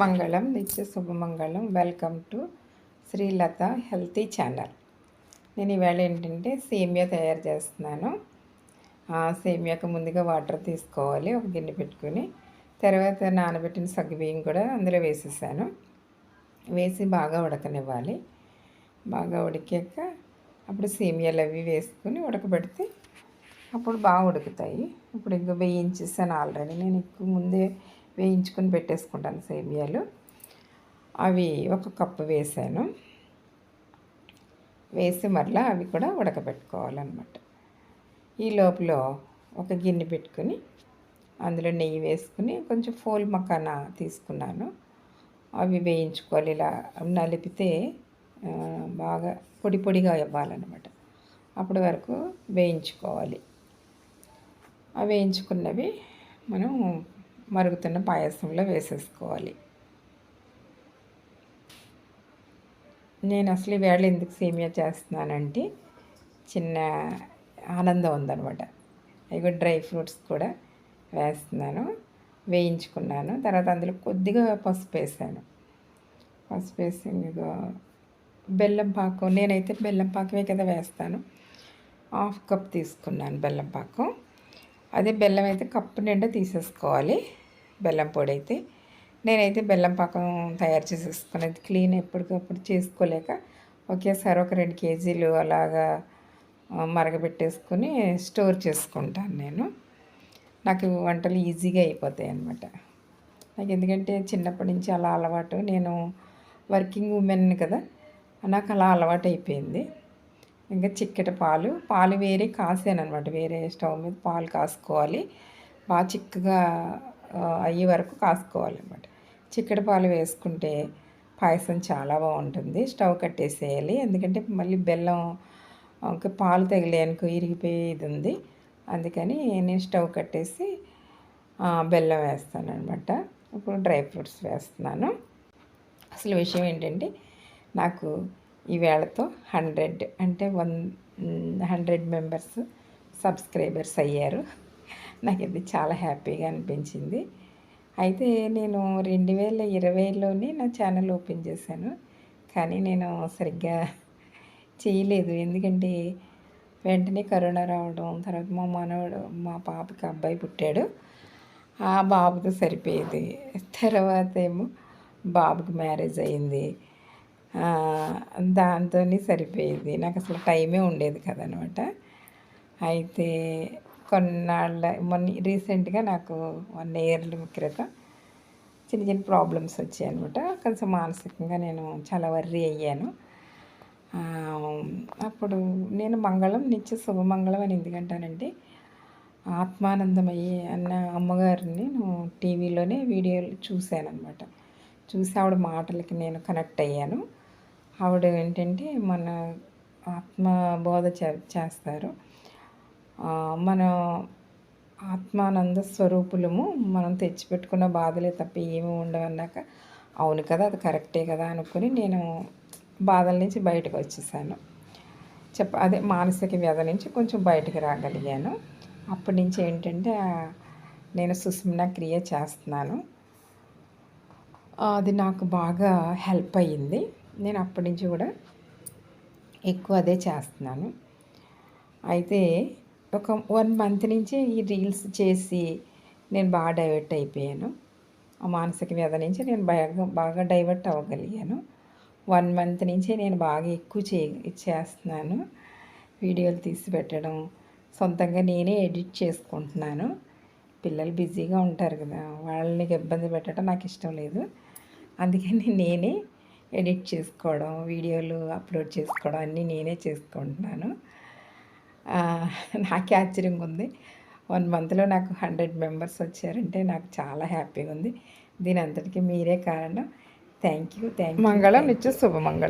మంగళం నిత్య శుభమంగళం. Welcome to Srilatha healthy channel నేను ఈవేళ ఏంటంటే సేమియా తయారు చేస్తున్నాను. ఆ సేమియాకి ముందుగా వాటర్ తీసుకోవాలి ఒక గిన్నె పెట్టుకుని. తర్వాత నానబెట్టిన సగ్గుబియ్యం కూడా అందులో వేసేసాను. వేసి బాగా ఉడకనివ్వాలి. బాగా ఉడికాక అప్పుడు సేమియాలు అవి వేసుకుని ఉడకబెడితే అప్పుడు బాగా ఉడుకుతాయి. ఇప్పుడు ఇంకా వేయించేసాను ఆల్రెడీ. నేను ఎక్కువ ముందే వేయించుకొని పెట్టేసుకుంటాను సేమియాలు. అవి ఒక కప్పు వేసాను. వేసి మరలా అవి కూడా ఉడకబెట్టుకోవాలన్నమాట. ఈ లోపల ఒక గిన్నె పెట్టుకుని అందులో నెయ్యి వేసుకుని కొంచెం ఫోల్ మకానా తీసుకున్నాను. అవి వేయించుకోవాలి. ఇలా నలిపితే బాగా పొడి పొడిగా ఇవ్వాలన్నమాట అప్పటి వరకు వేయించుకోవాలి. ఆ వేయించుకున్నవి మనం మరుగుతున్న పాయసంలో వేసేసుకోవాలి. నేను అసలు వేళ ఎందుకు సేమియా చేస్తున్నానంటే చిన్న ఆనందం ఉందనమాట అవి డ్రై ఫ్రూట్స్ కూడా వేస్తున్నాను వేయించుకున్నాను తర్వాత అందులో కొద్దిగా పసుపు వేసాను. పసుపు వేసి బెల్లం పాకం నేనైతే బెల్లం పాకమే కదా వేస్తాను. హాఫ్ కప్ తీసుకున్నాను బెల్లం పాకం. అదే బెల్లం అయితే కప్పు నిండా తీసేసుకోవాలి. బెల్లం పొడి అయితే నేనైతే బెల్లం పాకం తయారు చేసేసుకునేది. క్లీన్ ఎప్పటికప్పుడు చేసుకోలేక ఒకేసారి ఒక రెండు కేజీలు అలాగా మరగబెట్టేసుకుని స్టోర్ చేసుకుంటాను నేను. నాకు వంటలు ఈజీగా అయిపోతాయి అన్నమాట. నాకు ఎందుకంటే చిన్నప్పటి నుంచి అలా అలవాటు నేను వర్కింగ్ ఉమెన్ కదా నాకు అలా అలవాటు అయిపోయింది. ఇంకా చిక్కటి పాలు పాలు వేరే కాసాను అనమాట వేరే స్టవ్ మీద పాలు కాసుకోవాలి. బాగా చిక్కగా అయ్యే వరకు కాసుకోవాలన్నమాట. చిక్కటి పాలు వేసుకుంటే పాయసం చాలా బాగుంటుంది. స్టవ్ కట్టేసేయాలి. ఎందుకంటే మళ్ళీ బెల్లం ఇంకా పాలు తగిలేనుకో ఇరిగిపోయేది ఉంది అందుకని నేను స్టవ్ కట్టేసి బెల్లం వేస్తాను అనమాట ఇప్పుడు డ్రై ఫ్రూట్స్ వేస్తున్నాను. అసలు విషయం ఏంటంటే నాకు ఈ వేళతో హండ్రెడ్ అంటే వన్ హండ్రెడ్ మెంబర్స్ సబ్స్క్రైబర్స్ అయ్యారు. నాకు ఇది చాలా హ్యాపీగా అనిపించింది. అయితే నేను రెండు వేల ఇరవైలోనే నా ఛానల్ ఓపెన్ చేశాను. కానీ నేను సరిగ్గా చేయలేదు. ఎందుకంటే వెంటనే కరోనా రావడం తర్వాత మా మనవడు మా పాపకి అబ్బాయి పుట్టాడు. ఆ బాబుతో సరిపోయేది. తర్వాత ఏమో బాబుకి మ్యారేజ్ అయింది. దాంతో సరిపోయేది. నాకు అసలు టైమే ఉండేది కదనమాట. అయితే కొన్నాళ్ళ మొన్న రీసెంట్గా నాకు వన్ ఇయర్ల క్రితం చిన్న చిన్న ప్రాబ్లమ్స్ వచ్చాయి అనమాట కొంచెం మానసికంగా నేను చాలా వర్రీ అయ్యాను. అప్పుడు నేను మంగళం నిత్య శుభమంగళం అని ఎందుకంటానంటే ఆత్మానందమయ్యే అన్న అమ్మగారిని నేను టీవీలోనే వీడియోలు చూశాను అనమాట చూసి ఆవిడ మాటలకి నేను కనెక్ట్ అయ్యాను. ఆవిడ ఏంటంటే మన ఆత్మ బోధ చేస్తారు. మన ఆత్మానంద స్వరూపులము మనం తెచ్చిపెట్టుకున్న బాధలే తప్ప ఏమి ఉండవన్నాక అవును కదా అది కరెక్టే కదా అనుకుని నేను బాధల నుంచి బయటకు వచ్చేసాను. చెప్ప అదే మానసిక వ్యధ నుంచి కొంచెం బయటకు రాగలిగాను. అప్పటి నుంచి ఏంటంటే నేను సుస్మిన క్రియ చేస్తున్నాను. అది నాకు బాగా హెల్ప్ అయ్యింది. నేను అప్పటి నుంచి కూడా ఎక్కువ అదే చేస్తున్నాను. అయితే ఒక వన్ మంత్ నుంచి ఈ రీల్స్ చేసి నేను బాగా డైవర్ట్ అయిపోయాను. ఆ మానసిక వ్యధ నుంచి నేను బాగా బాగా డైవర్ట్ అవ్వగలిగాను. వన్ మంత్ నుంచి నేను బాగా ఎక్కువ చే చేస్తున్నాను. వీడియోలు తీసి పెట్టడం సొంతంగా నేనే ఎడిట్ చేసుకుంటున్నాను. పిల్లలు బిజీగా ఉంటారు కదా వాళ్ళని ఇబ్బంది పెట్టడం నాకు ఇష్టం లేదు. అందుకని నేనే ఎడిట్ చేసుకోవడం వీడియోలు అప్లోడ్ చేసుకోవడం అన్నీ నేనే చేసుకుంటున్నాను. నాకే ఆశ్చర్యంగా ఉంది. వన్ మంత్లో నాకు హండ్రెడ్ మెంబర్స్ వచ్చారంటే నాకు చాలా హ్యాపీగా ఉంది. దీని అంతటికీ మీరే కారణం. థ్యాంక్ యూ థ్యాంక్ యూ మంగళం నిత్య శుభమంగళం.